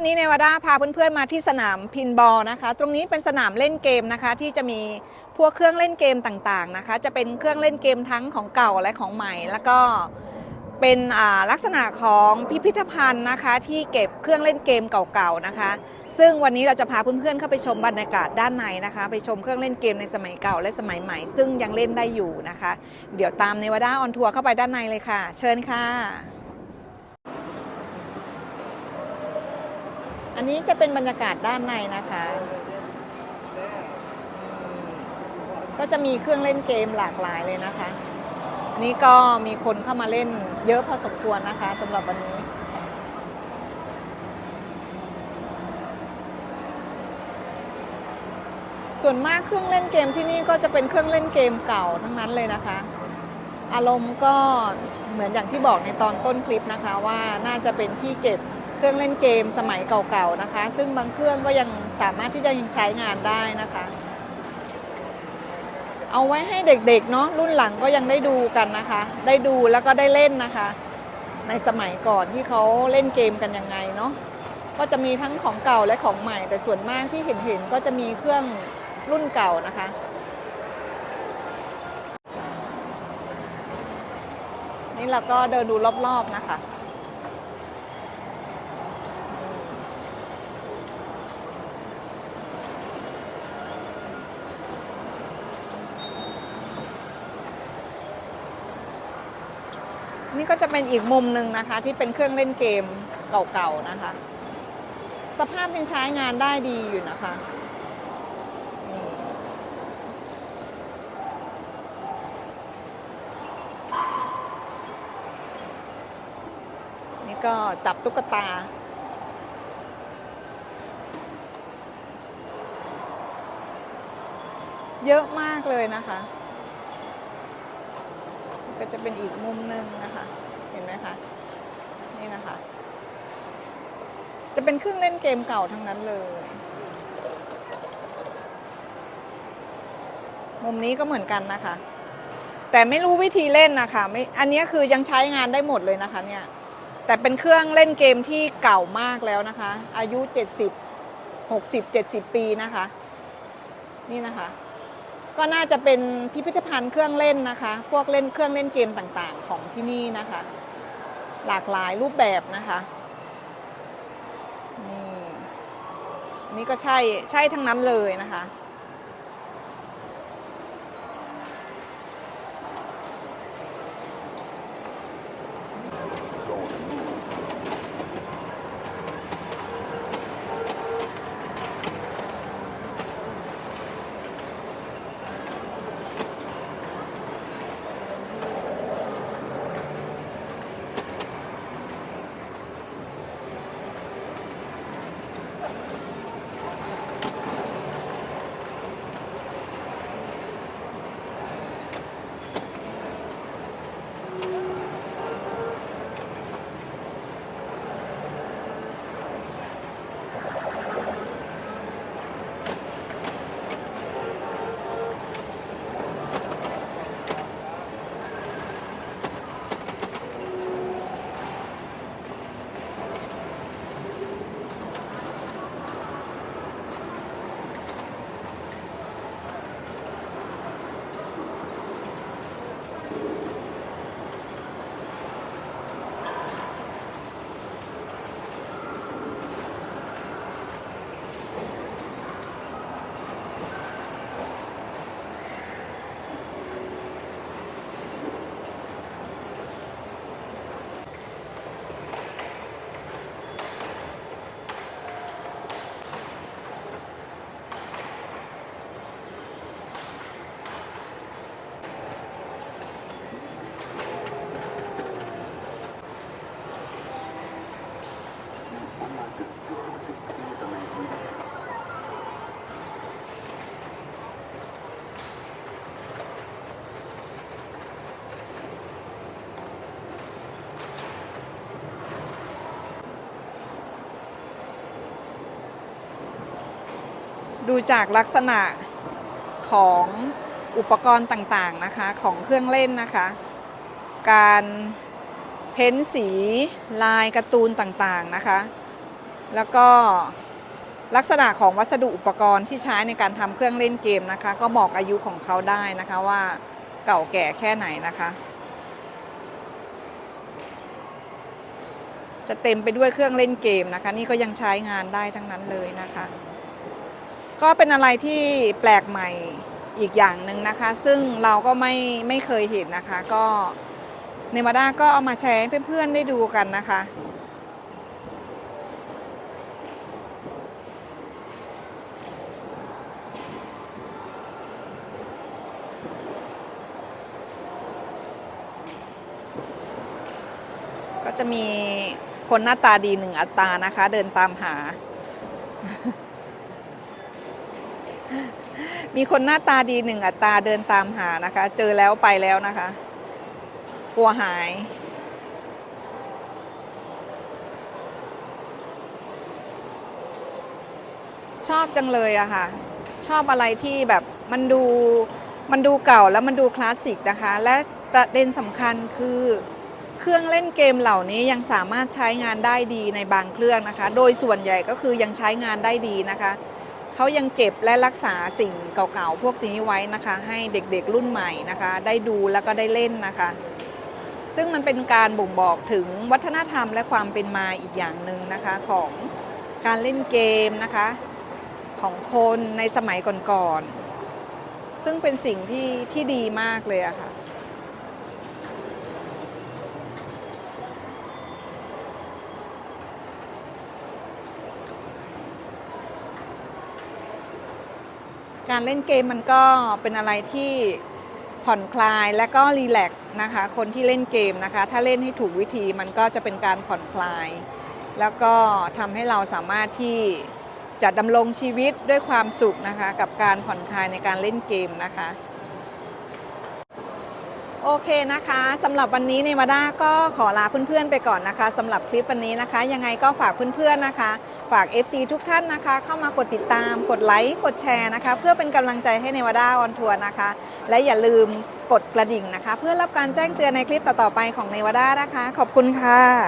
นนี้เนวาดาพาเพื่อนๆมาที่สนามพินบอลนะคะ ตรงนี้เป็นสนามเล่นเกมนะคะ ที่จะมีพวกเครื่องเล่นเกมต่างๆนะคะ จะเป็นเครื่องเล่นเกมทั้งของเก่าและของใหม่ แล้วก็เป็นอ่าลักษณะของพิพิธภัณฑ์นะคะ ที่เก็บเครื่องเล่นเกมเก่าๆนะคะ ซึ่งวันนี้เราจะพาเพื่อนๆเข้าไปชมบรรยากาศด้านในนะคะ ไปชมเครื่องเล่นเกมในสมัยเก่าและสมัยใหม่ ซึ่งยังเล่นได้อยู่นะคะ เดี๋ยวตามเนวาดาออนทัวร์เข้าไปด้านในเลยค่ะ เชิญค่ะ อันนี้จะเป็นบรรยากาศด้านในนะคะ ก็จะมีเครื่องเล่นเกมหลากหลายเลยนะคะนี่ก็มีคนเข้ามาเล่นเยอะพอสมควรนะคะสำหรับวันนี้ส่วนมากเครื่องเล่นเกมที่นี่ก็จะเป็นเครื่องเล่นเกมเก่าทั้งนั้นเลยนะคะ อารมณ์ก็เหมือนอย่างที่บอกในตอนต้นคลิปนะคะว่าน่าจะเป็นที่เก็บ เครื่องเล่นเกมสมัยเก่าๆนะคะ ซึ่งบางเครื่องก็ยังสามารถที่จะยังใช้งานได้นะคะ เอาไว้ให้เด็กๆเนาะรุ่นหลังก็ยังได้ดูกันนะคะ ได้ดูแล้วก็ได้เล่นนะคะ ในสมัยก่อนที่เขาเล่นเกมกันยังไงเนาะก็จะมีทั้งของเก่าและของใหม่ แต่ส่วนมากที่เห็นๆก็จะมีเครื่องรุ่นเก่านะคะ นี่เราก็เดินดูรอบๆนะคะ นี่ก็จะเป็นอีกมุมหนึ่งนะคะ ที่เป็นเครื่องเล่นเกมเก่าๆนะคะ สภาพยังใช้งานได้ดีอยู่นะคะนี่ก็จับตุ๊กตา เยอะมากเลยนะคะ ก็จะเป็นอีกมุมหนึ่งนะคะ เห็นไหมคะ นี่นะคะ จะเป็นเครื่องเล่นเกมเก่าทั้งนั้นเลย มุมนี้ก็เหมือนกันนะคะ แต่ไม่รู้วิธีเล่นนะคะไม่อันนี้คือยังใช้งานได้หมดเลยนะคะเนี่ย แต่เป็นเครื่องเล่นเกมที่เก่ามากแล้วนะคะ อายุ 70 60 70 ปีนะคะ นี่นะคะ ก็น่าจะเป็นพิพิธภัณฑ์เครื่องเล่นนะคะ พวกเล่นเครื่องเล่นเกมต่างๆ ของที่นี่นะคะ หลากหลายรูปแบบนะคะนี่นี่ก็ใช่ใช่ทั้งนั้นเลยนะคะ ดูจากลักษณะของอุปกรณ์ต่างๆนะคะของเครื่องเล่นนะคะ การเพ้นสีลายการ์ตูนต่างๆนะคะ แล้วก็ลักษณะของวัสดุอุปกรณ์ที่ใช้ในการทำเครื่องเล่นเกมนะคะ ก็บอกอายุของเขาได้นะคะว่าเก่าแก่แค่ไหนนะคะ จะเต็มไปด้วยเครื่องเล่นเกมนะคะ นี่ก็ยังใช้งานได้ทั้งนั้นเลยนะคะ ก็เป็นอะไรที่แปลกใหม่อีกอย่างหนึ่งนะคะ ซึ่งเราก็ไม่ไม่เคยเห็นนะคะ ก็เนมาด้าก็เอามาแชร์ให้เพื่อนๆได้ดูกันนะคะ จะมีคนหน้าตาดีหนึ่งอัตรานะคะ เดินตามหา มีคนหน้าตาดีหนึ่งอัตราเดินตามหานะคะ เจอแล้วไปแล้วนะคะ กลัวหายชอบจังเลยอะค่ะ ชอบอะไรที่แบบมันดูมันดูเก่าแล้วมันดูคลาสสิกนะคะ และประเด็นสำคัญคือ เครื่องเล่นเกมเหล่านี้ยังสามารถใช้งานได้ดีในบางเครื่องนะคะ โดยส่วนใหญ่ก็คือยังใช้งานได้ดีนะคะเขายังเก็บและรักษาสิ่งเก่าๆพวกนี้ไว้นะคะ ให้เด็กๆรุ่นใหม่นะคะ ได้ดูแล้วก็ได้เล่นนะคะ ซึ่งมันเป็นการบ่งบอกถึงวัฒนธรรมและความเป็นมาอีกอย่างหนึ่งนะคะของการเล่นเกมนะคะ ของคนในสมัยก่อนๆซึ่งเป็นสิ่งที่ที่ดีมากเลยอะค่ะ การเล่นเกมมันก็เป็นอะไรที่ผ่อนคลายและก็รีแลกซ์นะคะ คนที่เล่นเกมนะคะ ถ้าเล่นให้ถูกวิธีมันก็จะเป็นการผ่อนคลาย แล้วก็ทำให้เราสามารถที่จะดำรงชีวิตด้วยความสุขนะคะ กับการผ่อนคลายในการเล่นเกมนะคะ โอเคนะคะสำหรับวันนี้ในวาด้าก็ขอลาเพื่อนๆไปก่อนนะคะสำหรับคลิปวันนี้นะคะ ยังไงก็ฝากเพื่อนๆนะคะ ฝาก FC ทุกท่านนะคะ เข้ามากดติดตาม กดไลค์กดแชร์นะคะ เพื่อเป็นกำลังใจให้ในวาด้าออนทัวร์นะคะ และอย่าลืมกดกระดิ่งนะคะ เพื่อรับการแจ้งเตือนในคลิปต่อๆไปของในวาด้านะคะ ขอบคุณค่ะ